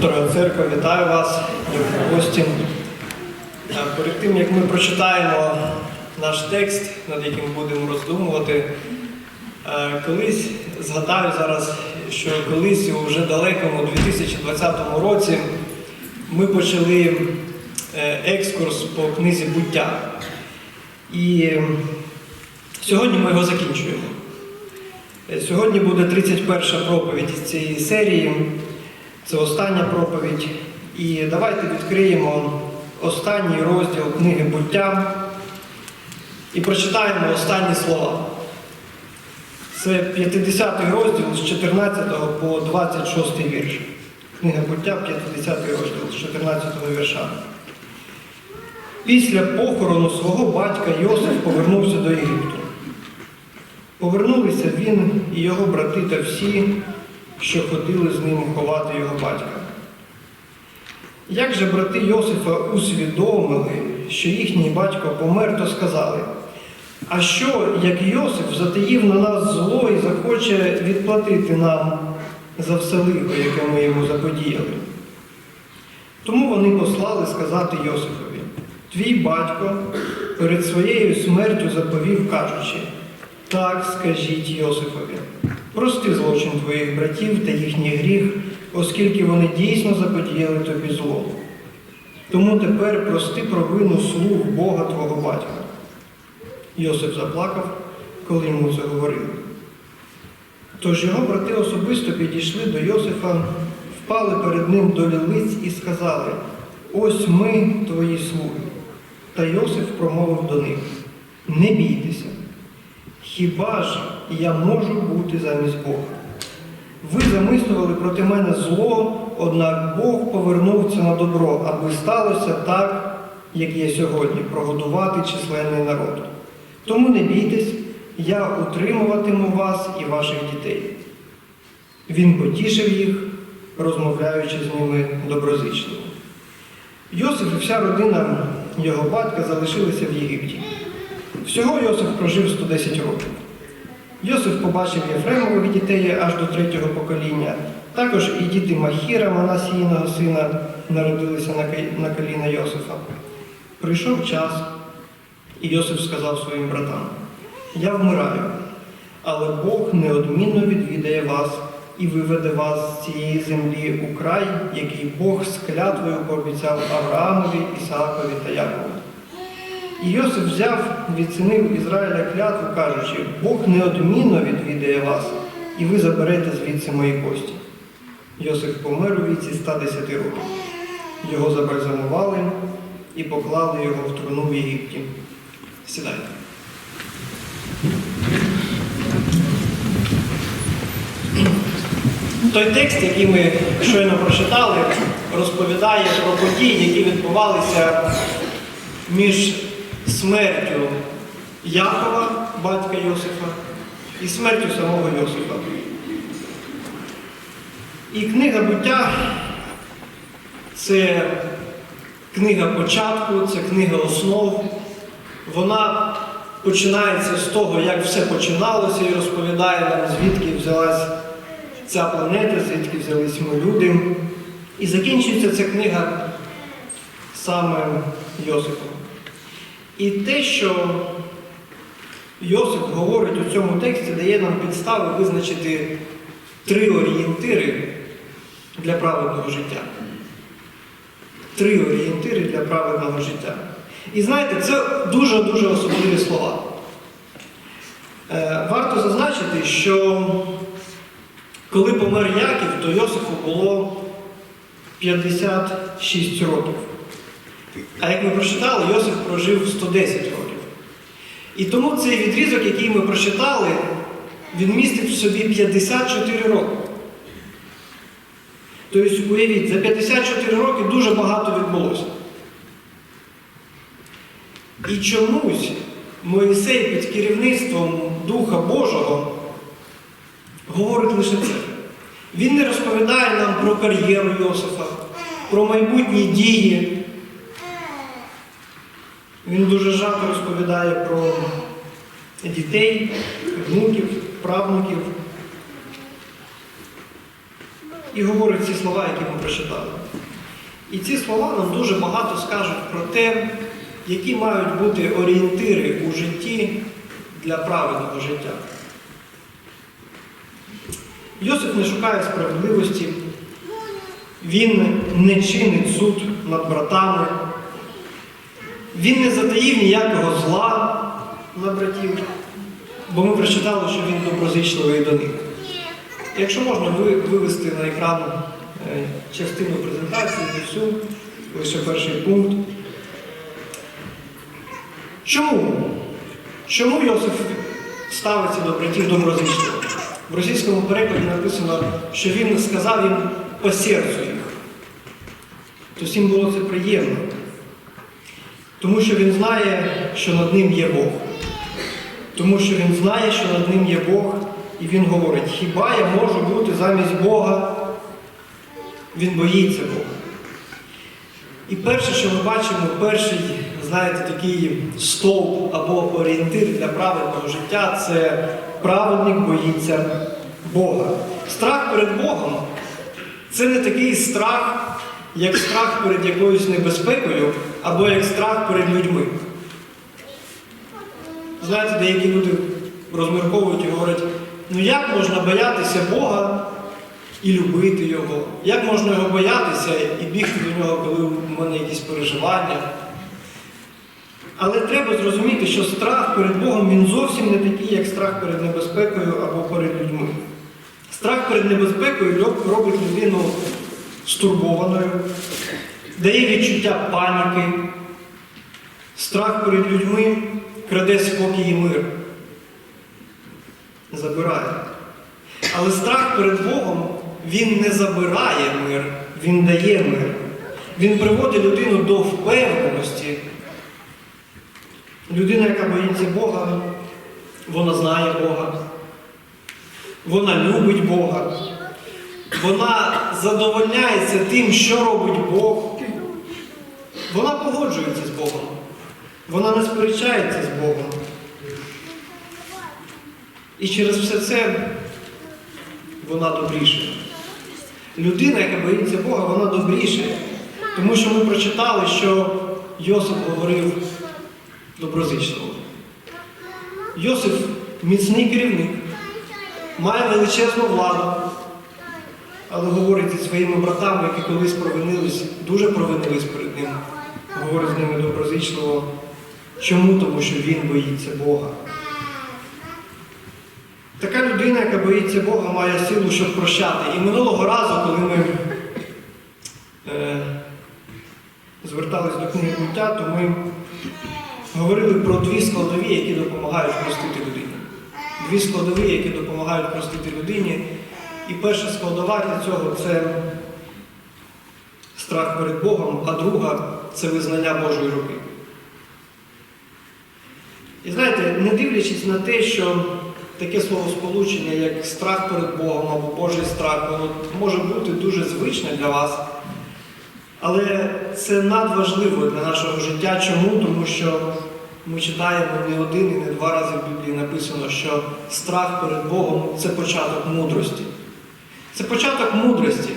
Дорога церква, вітаю вас, дорогі гості. Перед тим, як ми прочитаємо наш текст, над яким будемо роздумувати, е, колись згадаю зараз, що колись у вже далекому 2020 році ми почали е, екскурс по книзі буття. І е, сьогодні ми його закінчуємо. Е, Сьогодні буде 31 проповідь з цієї серії. Це остання проповідь. І давайте відкриємо останній розділ книги буття і прочитаємо останні слова. Це 50 розділ з 14 по 26 вірш. Книга буття, 50 розділ з 14 вірша. Після похорону свого батька Йосиф повернувся до Єгипту. Повернулися він і його брати та всі, що ходили з ним ховати його батька. Як же брати Йосифа усвідомили, що їхній батько помер, то сказали, а що, як Йосиф затаїв на нас зло і захоче відплатити нам за все лихо, яке ми йому заподіяли? Тому вони послали сказати Йосифові, твій батько перед своєю смертю заповів, кажучи, так скажіть Йосифові, прости злочин твоїх братів та їхній гріх, оскільки вони дійсно заподіяли тобі зло. Тому тепер прости провину слуг Бога твого батька. Йосип заплакав, коли йому це говорили. Тож його брати особисто підійшли до Йосифа, впали перед ним до лілиць і сказали: Ось ми, твої слуги. Та Йосиф промовив до них: Не бійтеся. Хіба ж я можу бути замість Бога? Ви замислювали проти мене зло, однак Бог повернув це на добро, аби сталося так, як є сьогодні, прогодувати численний народ. Тому не бійтесь, я утримуватиму вас і ваших дітей. Він потішив їх, розмовляючи з ними доброзичливо. Йосиф і вся родина його батька залишилися в Єгипті. Всього Йосиф прожив 110 років. Йосиф побачив Єфремових дітей аж до третього покоління. Також і діти Махіра, Манасіїного сина, народилися на на коліна Йосифа. Прийшов час, і Йосиф сказав своїм братам: Я вмираю, але Бог неодмінно відвідає вас і виведе вас з цієї землі у край, який Бог з клятвою пообіцяв Авраамові, Ісаакові та Якову. І Йосиф взяв від синів Ізраїля клятву, кажучи, Бог неодмінно відвідає вас, і ви заберете звідси мої кості. Йосиф помер у віці 110 років. Його забальзамували і поклали його в труну в Єгипті. Сідайте. Той текст, який ми щойно прочитали, розповідає про події, які відбувалися між смертю Якова, батька Йосифа, і смертю самого Йосифа. І книга буття це книга початку, це книга основ. Вона починається з того, як все починалося, і розповідає нам, звідки взялась ця планета, звідки взялись ми люди. І закінчується ця книга саме Йосифом. І те, що Йосип говорить у цьому тексті, дає нам підстави визначити три орієнтири для праведного життя. Три орієнтири для праведного життя. І знаєте, це дуже-дуже особливі слова. Е, Варто зазначити, що коли помер Яків, то Йосифу було 56 років. А як ми прочитали, Йосиф прожив 110 років. І тому цей відрізок, який ми прочитали, він містить в собі 54 роки. Тобто, уявіть, за 54 роки дуже багато відбулося. І чомусь Моїсей під керівництвом Духа Божого говорить лише це. Він не розповідає нам про кар'єру Йосифа, про майбутні дії. Він дуже жарко розповідає про дітей, внуків, правнуків. і говорить ці слова, які ми прочитали. І ці слова нам дуже багато скажуть про те, які мають бути орієнтири у житті для праведного життя. Йосип не шукає справедливості, він не чинить суд над братами, він не затаїв ніякого зла на братів, бо ми прочитали, що він доброзичливий до них. Якщо можна ви- вивести на екран е, частину презентації, всю, лише перший пункт. Чому? Чому Йосиф ставиться до братів доброзичливо? В російському перекладі написано, що він сказав їм по серцю їх. Тобто їм було це приємно. Тому що він знає, що над ним є Бог. Тому що він знає, що над ним є Бог, і він говорить, хіба я можу бути замість Бога? Він боїться Бога. І перше, що ми бачимо, перший, знаєте, такий стовп або орієнтир для праведного життя це праведник боїться Бога. Страх перед Богом це не такий страх, як страх перед якоюсь небезпекою, або як страх перед людьми. Знаєте, деякі люди розмірковують і говорять, ну як можна боятися Бога і любити Його? Як можна його боятися і бігти до нього, коли в мене якісь переживання? Але треба зрозуміти, що страх перед Богом він зовсім не такий, як страх перед небезпекою або перед людьми. Страх перед небезпекою робить людину стурбованою, дає відчуття паніки. Страх перед людьми краде спокій і мир. Забирає. Але страх перед Богом він не забирає мир, він дає мир. Він приводить людину до впевненості. Людина, яка боїться Бога, вона знає Бога, вона любить Бога, вона задовольняється тим, що робить Бог. Вона погоджується з Богом. Вона не сперечається з Богом. І через все це вона добріша. Людина, яка боїться Бога, вона добріша. Тому що ми прочитали, що Йосип говорив доброзичливо. Йосип міцний керівник, має величезну владу, але говорить зі своїми братами, які колись провинились, дуже провинились перед ним. Говорить з ними доброзичливо. Чому? Тому що він боїться Бога. Така людина, яка боїться Бога, має силу, щоб прощати. І минулого разу, коли ми е, звертались до книги буття, то ми говорили про дві складові, які допомагають простити людині. Дві складові, які допомагають простити людині. І перша складова для цього це страх перед Богом, а друга це визнання Божої руки. І знаєте, не дивлячись на те, що таке словосполучення, як страх перед Богом або Божий страх, воно може бути дуже звичне для вас, але це надважливо для нашого життя. Чому? Тому що ми читаємо не один і не два рази в Біблії написано, що страх перед Богом це початок мудрості. Це початок мудрості.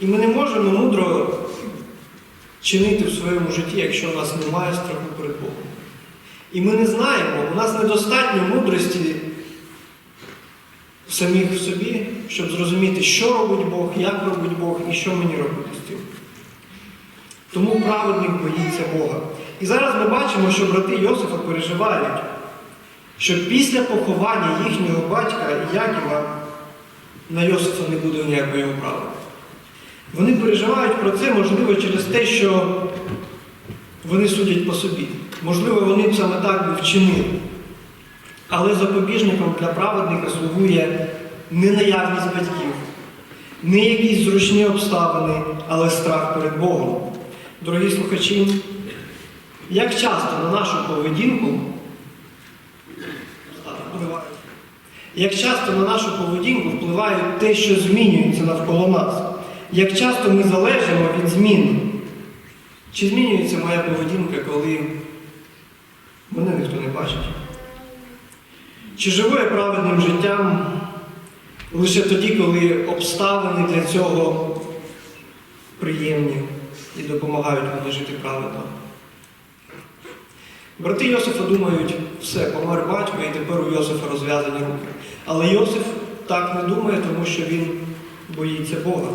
І ми не можемо мудро чинити в своєму житті, якщо у нас немає страху перед Богом. І ми не знаємо, у нас недостатньо мудрості самих в собі, щоб зрозуміти, що робить Бог, як робить Бог і що мені робити з цим. Тому праведник боїться Бога. І зараз ми бачимо, що брати Йосифа переживають, що після поховання їхнього батька Якова на Йосифа не буде ніякої управи. Вони переживають про це, можливо, через те, що вони судять по собі. Можливо, вони саме так би вчинили. Але запобіжником для праведника слугує не наявність батьків, не якісь зручні обставини, але страх перед Богом. Дорогі слухачі, як часто на нашу поведінку як часто на нашу поведінку впливає те, що змінюється навколо нас, як часто ми залежимо від змін. Чи змінюється моя поведінка, коли мене ніхто не бачить? Чи живу я праведним життям, лише тоді, коли обставини для цього приємні і допомагають мені жити правильно. Брати Йосифа думають, все, помер батько, і тепер у Йосифа розв'язані руки. Але Йосиф так не думає, тому що він боїться Бога.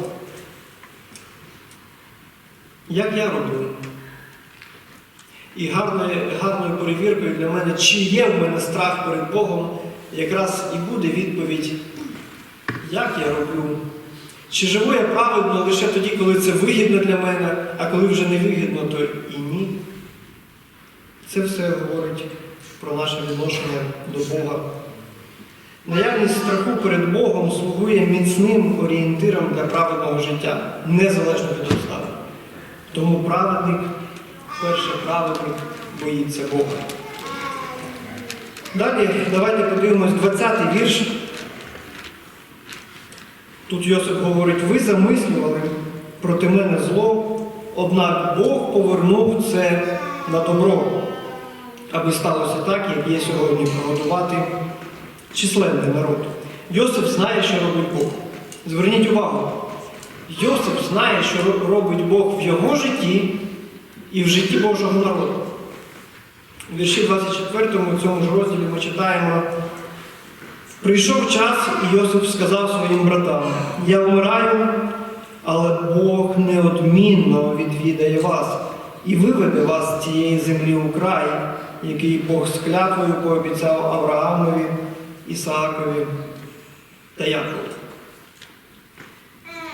Як я роблю? І гарною, гарною перевіркою для мене, чи є в мене страх перед Богом, якраз і буде відповідь, як я роблю. Чи живу я правильно лише тоді, коли це вигідно для мене, а коли вже не вигідно, то і ні. Це все говорить про наше відношення до Бога. Наявність страху перед Богом слугує міцним орієнтиром для праведного життя, незалежно від обставин. Тому праведник, перше праведник, боїться Бога. Далі давайте подивимось 20-й вірш. Тут Йосип говорить, ви замислювали проти мене зло, однак Бог повернув це на добро, аби сталося так, як є сьогодні приготувати численний народ. Йосип знає, що робить Бог. Зверніть увагу, Йосип знає, що робить Бог в його житті і в житті Божого народу. В вірші 24 у цьому ж розділі ми читаємо. Прийшов час, і Йосип сказав своїм братам: Я вмираю, але Бог неодмінно відвідає вас і виведе вас з цієї землі у край, який Бог з клятвою пообіцяв Авраамові, Ісаакові та Якову.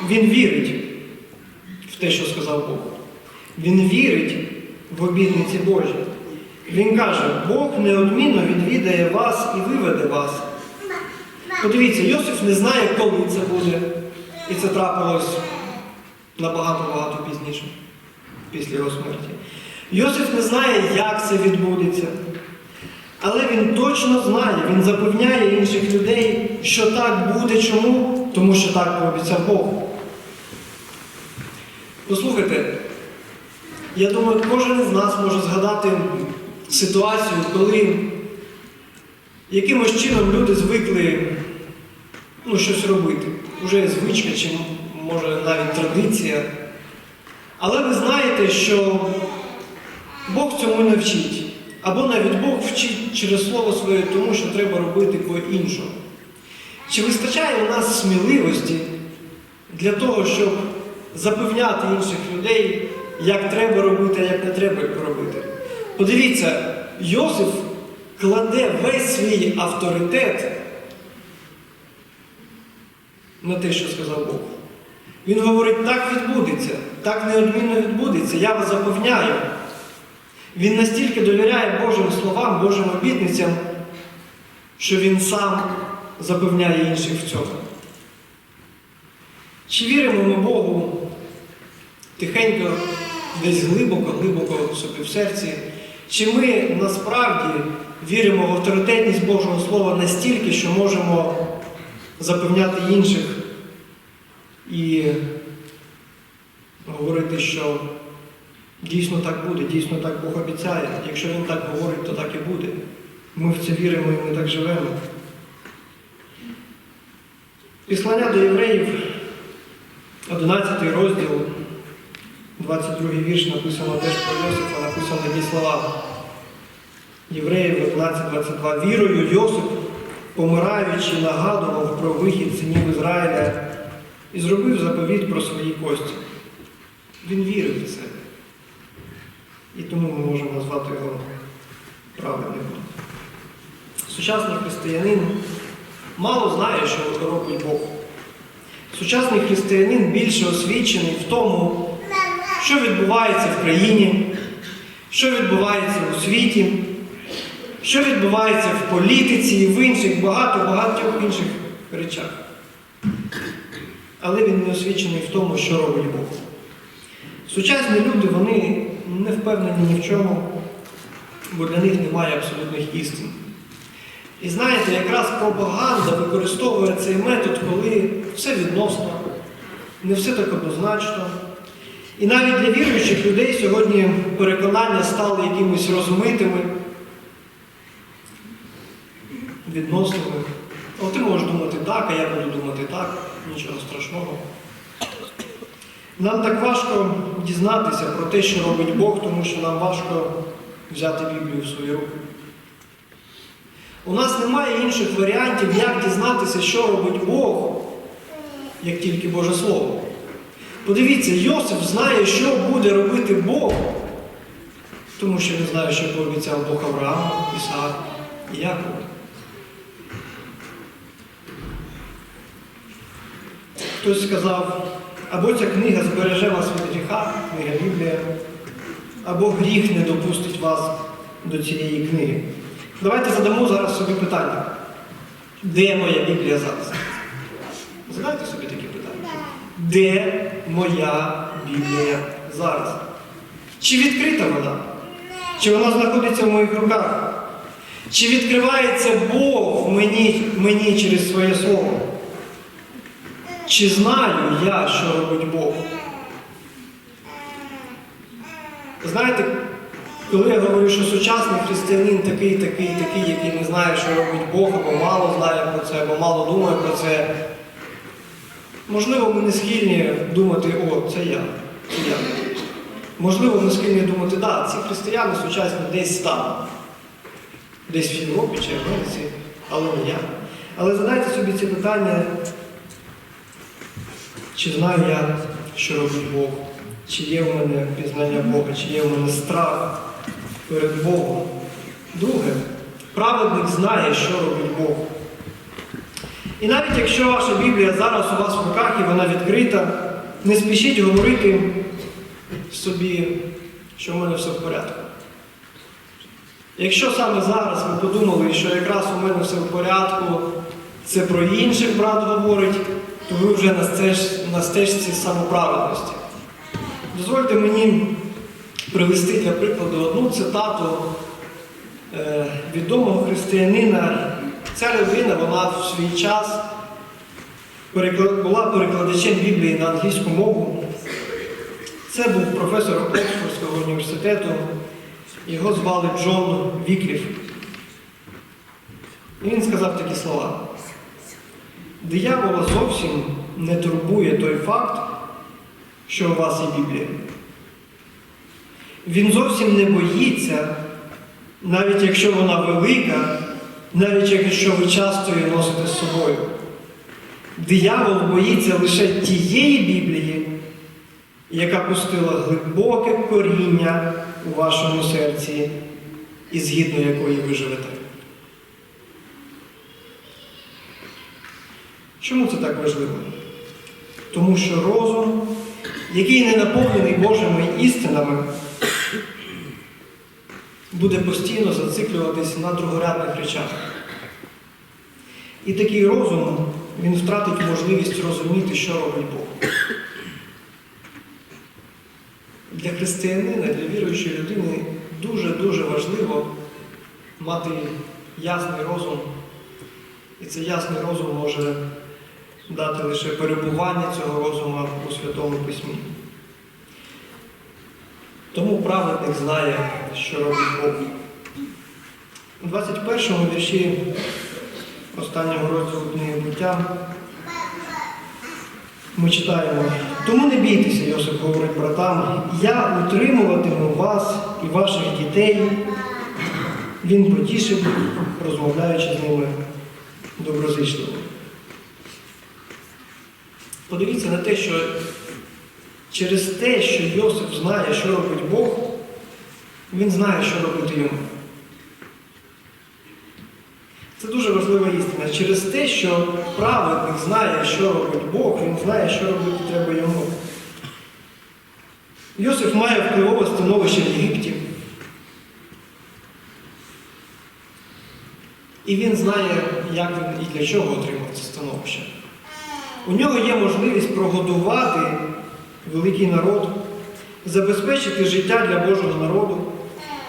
Він вірить в те, що сказав Бог. Він вірить в обітниці Божі. Він каже, Бог неодмінно відвідає вас і виведе вас. Подивіться, Йосиф не знає, коли це буде. І це трапилось набагато-багато пізніше, після його смерті. Йосиф не знає, як це відбудеться. Але він точно знає, він запевняє інших людей, що так буде. Чому? Тому що так пообіцяв Бог. Послухайте, я думаю, кожен з нас може згадати ситуацію, коли якимось чином люди звикли ну, щось робити. Уже звичка, чи може навіть традиція. Але ви знаєте, що Бог цьому не вчить. Або навіть Бог вчить через слово своє, тому що треба робити по-іншому. Чи вистачає у нас сміливості для того, щоб запевняти інших людей, як треба робити, а як не треба робити? Подивіться, Йосиф кладе весь свій авторитет на те, що сказав Бог. Він говорить, так відбудеться, так неодмінно відбудеться, я вас запевняю. Він настільки довіряє Божим словам, Божим обітницям, що він сам запевняє інших в цьому. Чи віримо ми Богу тихенько, десь глибоко-глибоко собі в серці? Чи ми насправді віримо в авторитетність Божого Слова настільки, що можемо запевняти інших і говорити, що дійсно так буде, дійсно так Бог обіцяє. Якщо Він так говорить, то так і буде. Ми в це віримо і ми так живемо. Післання до євреїв, 11 розділ, 22 вірш написано теж про Йосифа, написано такі слова. Євреїв 11.22. Вірою Йосип, помираючи, нагадував про вихід синів Ізраїля і зробив заповідь про свої кості. Він вірив в це. І тому ми можемо назвати його праведником. Сучасний християнин мало знає, що робить Бог. Сучасний християнин більше освічений в тому, що відбувається в країні, що відбувається у світі, що відбувається в політиці і в інших багато-багатьох інших речах. Але він не освічений в тому, що робить Бог. Сучасні люди, вони не впевнені ні в чому, бо для них немає абсолютних істин. І знаєте, якраз пропаганда використовує цей метод, коли все відносно, не все так однозначно. І навіть для віруючих людей сьогодні переконання стали якимись розмитими, відносними. От ти можеш думати так, а я буду думати так, нічого страшного. Нам так важко дізнатися про те, що робить Бог, тому що нам важко взяти Біблію в свої руки. У нас немає інших варіантів, як дізнатися, що робить Бог, як тільки Боже Слово. Подивіться, Йосиф знає, що буде робити Бог, тому що він знає, що пообіцяв Бог Аврааму, Ісааку і Якову. Хтось сказав, або ця книга збереже вас від гріха, книга Біблія, або гріх не допустить вас до цієї книги. Давайте задамо зараз собі питання. Де моя Біблія зараз? Задайте собі такі питання. Де моя Біблія зараз? Чи відкрита вона? Чи вона знаходиться в моїх руках? Чи відкривається Бог мені, мені через своє слово? Чи знаю я, що робить Бог? Знаєте, коли я говорю, що сучасний християнин такий, такий, такий, який не знає, що робить Бог, або мало знає про це, або мало думає про це, можливо, ми не схильні думати, о, це я, це я. Можливо, ми схильні думати, так, да, ці християни сучасні десь там, десь в Європі чи Америці, але не я. Але задайте собі ці питання, чи знаю я, що робить Бог, чи є в мене пізнання Бога, чи є в мене страх перед Богом. Друге, праведник знає, що робить Бог. І навіть якщо ваша Біблія зараз у вас в руках і вона відкрита, не спішіть говорити собі, що в мене все в порядку. Якщо саме зараз ви подумали, що якраз у мене все в порядку, це про інших брат говорить, то ви вже на, стеж, на стежці самоправедності. Дозвольте мені привести для прикладу одну цитату е, відомого християнина. Ця людина вона в свій час переклад- була перекладачем Біблії на англійську мову. Це був професор Оксфордського університету. Його звали Джон Вікліф. І він сказав такі слова. Диявола зовсім не турбує той факт, що у вас є Біблія. Він зовсім не боїться, навіть якщо вона велика, навіть якщо ви часто її носите з собою. Диявол боїться лише тієї Біблії, яка пустила глибоке коріння у вашому серці і згідно якої ви живете. Чому це так важливо? Тому що розум, який не наповнений Божими істинами, буде постійно зациклюватись на другорядних речах. І такий розум, він втратить можливість розуміти, що робить Бог. Для християнина, для віруючої людини дуже-дуже важливо мати ясний розум. І цей ясний розум може дати лише перебування цього розуму у Святому Письмі. Тому праведник знає, що робить Бог. У 21 му вірші останнього розділу книги буття ми читаємо, тому не бійтеся, Йосип говорить братам, я утримуватиму вас і ваших дітей. Він потішив, розмовляючи з ними доброзичливо. Подивіться на те, що через те, що Йосип знає, що робить Бог, він знає, що робити йому. Це дуже важлива істина. Через те, що праведник знає, що робить Бог, він знає, що робити треба йому. Йосиф має впливове становище в Єгипті. І він знає, як він і для чого отримав це становище. У нього є можливість прогодувати великий народ, забезпечити життя для Божого народу.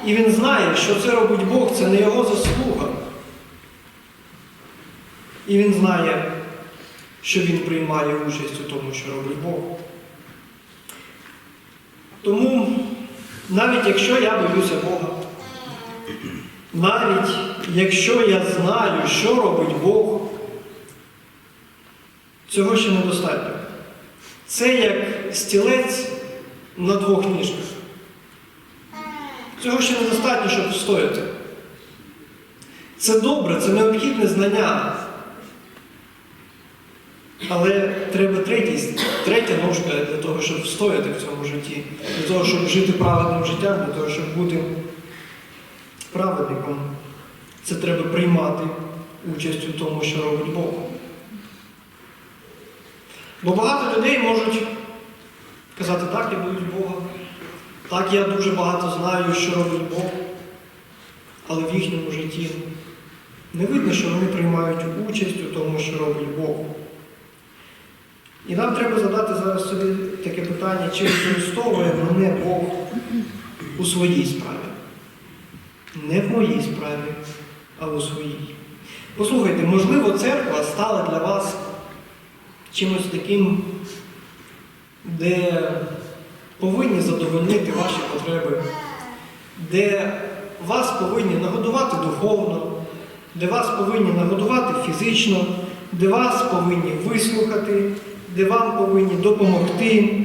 І він знає, що це робить Бог, це не його заслуга. І він знає, що він приймає участь у тому, що робить Бог. Тому, навіть якщо я боюся Бога, навіть якщо я знаю, що робить Бог, Цього ще недостатньо. Це як стілець на двох ніжках. Цього ще недостатньо, щоб встояти. Це добре, це необхідне знання. Але треба третій, третя ножка для того, щоб встояти в цьому житті, для того, щоб жити праведним життям, для того, щоб бути праведником. Це треба приймати участь у тому, що робить Бог. Бо багато людей можуть казати, так, я боюсь Бога, так, я дуже багато знаю, що робить Бог, але в їхньому житті не видно, що вони приймають участь у тому, що робить Бог. І нам треба задати зараз собі таке питання, чи використовує мене Бог у своїй справі. Не в моїй справі, а у своїй. Послухайте, можливо, церква стала для вас чимось таким, де повинні задовольнити ваші потреби, де вас повинні нагодувати духовно, де вас повинні нагодувати фізично, де вас повинні вислухати, де вам повинні допомогти.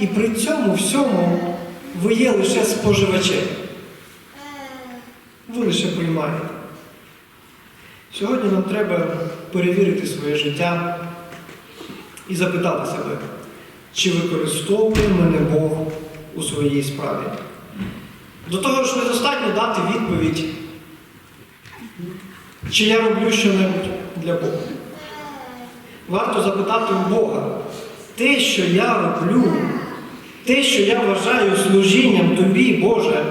І при цьому всьому ви є лише споживачем. Ви лише приймаєте. Сьогодні нам треба перевірити своє життя і запитати себе, чи використовує мене Бог у своїй справі. До того ж, недостатньо дати відповідь, чи я роблю щось для Бога. Варто запитати у Бога, те, що я роблю, те, що я вважаю служінням тобі, Боже,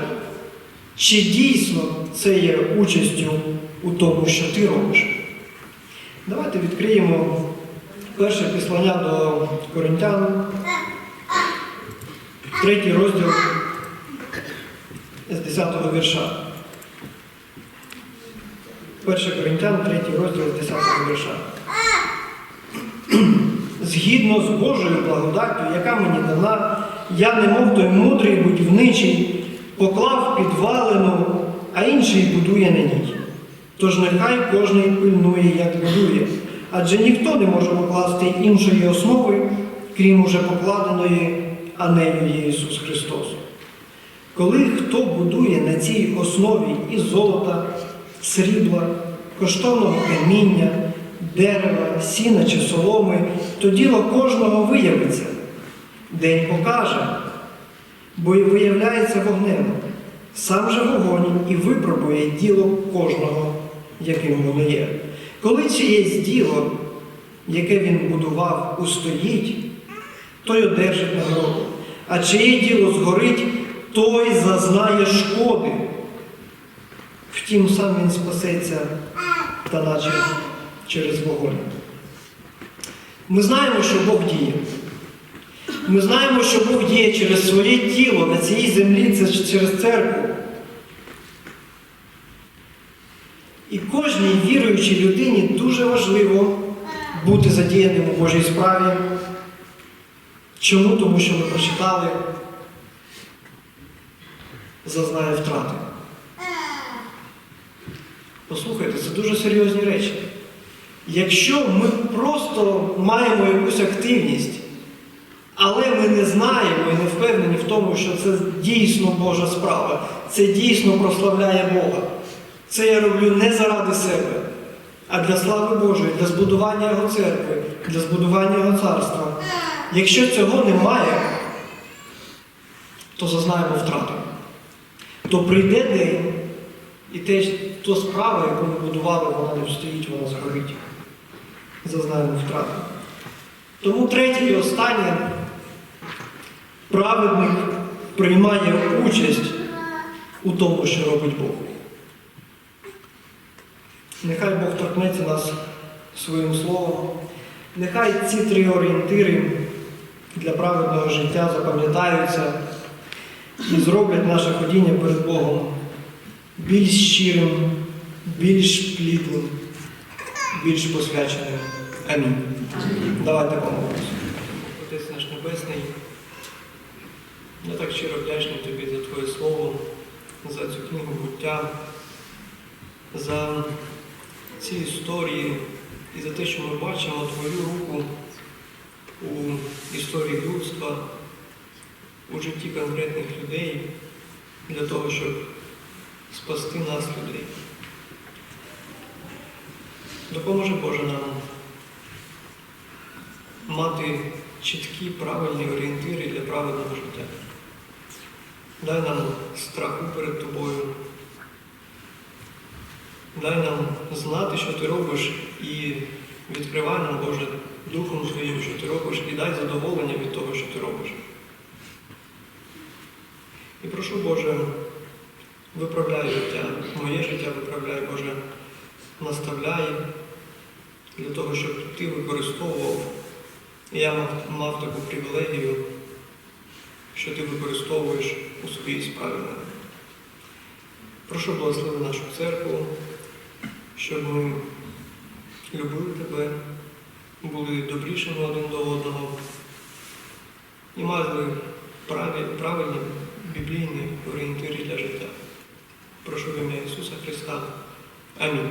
чи дійсно це є участю у тому, що ти робиш? Давайте відкриємо перше післання до Коринтян, третій розділ з 10-го вірша. 1 Коринтян, третій розділ з 10-го вірша. Згідно з Божою благодаттю, яка мені дана, я, немов той мудрий будівничий, поклав підвалину, а інший будує на ній. Тож нехай кожний пильнує, як будує, адже ніхто не може покласти іншої основи, крім уже покладеної, а нею є Ісус Христос. Коли хто будує на цій основі і золота, срібла, коштовного каміння, дерева, сіна чи соломи, то діло кожного виявиться. День покаже, бо й виявляється вогнем. Сам же вогонь і випробує діло кожного, яким воно є. Коли чиєсь діло, яке він будував, устоїть, той одержить нагороду. А чиє діло згорить, той зазнає шкоди. Втім, сам він спасеться та наче через вогонь. Ми знаємо, що Бог діє. Ми знаємо, що Бог діє через своє тіло на цій землі, це через церкву. І кожній віруючій людині дуже важливо бути задіяним у Божій справі. Чому? Тому що ми прочитали, зазнає втрати. Послухайте, це дуже серйозні речі. Якщо ми просто маємо якусь активність, але ми не знаємо і не впевнені в тому, що це дійсно Божа справа, це дійсно прославляє Бога. Це я роблю не заради себе, а для слави Божої, для збудування Його церкви, для збудування Його царства. Якщо цього немає, то зазнаємо втрату. То прийде день, і те, то справа, яку ми будували, вона не встоїть, вона згорить. Зазнаємо втрату. Тому третє і останнє, праведник приймає участь у тому, що робить Бог. Нехай Бог торкнеться нас своїм словом. Нехай ці три орієнтири для праведного життя запам'ятаються і зроблять наше ходіння перед Богом більш щирим, більш плідним, більш посвяченим. Амінь. Давайте помолимося. Отець наш Небесний, я так щиро вдячний тобі за Твоє Слово, за цю книгу буття, за ці історії і за те, що ми бачимо Твою руку у історії людства, у житті конкретних людей для того, щоб спасти нас, людей. Допоможе Боже нам мати чіткі правильні орієнтири для правильного життя. Дай нам страху перед тобою. Дай нам знати, що ти робиш, і відкривай нам, Боже, Духом Твоїм, що ти робиш, і дай задоволення від того, що ти робиш. І прошу, Боже, виправляй життя, моє життя виправляй, Боже, наставляй для того, щоб ти використовував. І я мав, мав таку привілегію, що ти використовуєш у своїй справі. Прошу благослови нашу церкву, щоб ми любили тебе, були добрішими один до одного і мали правильні біблійні орієнтири для життя. Прошу в ім'я Ісуса Христа. Амінь.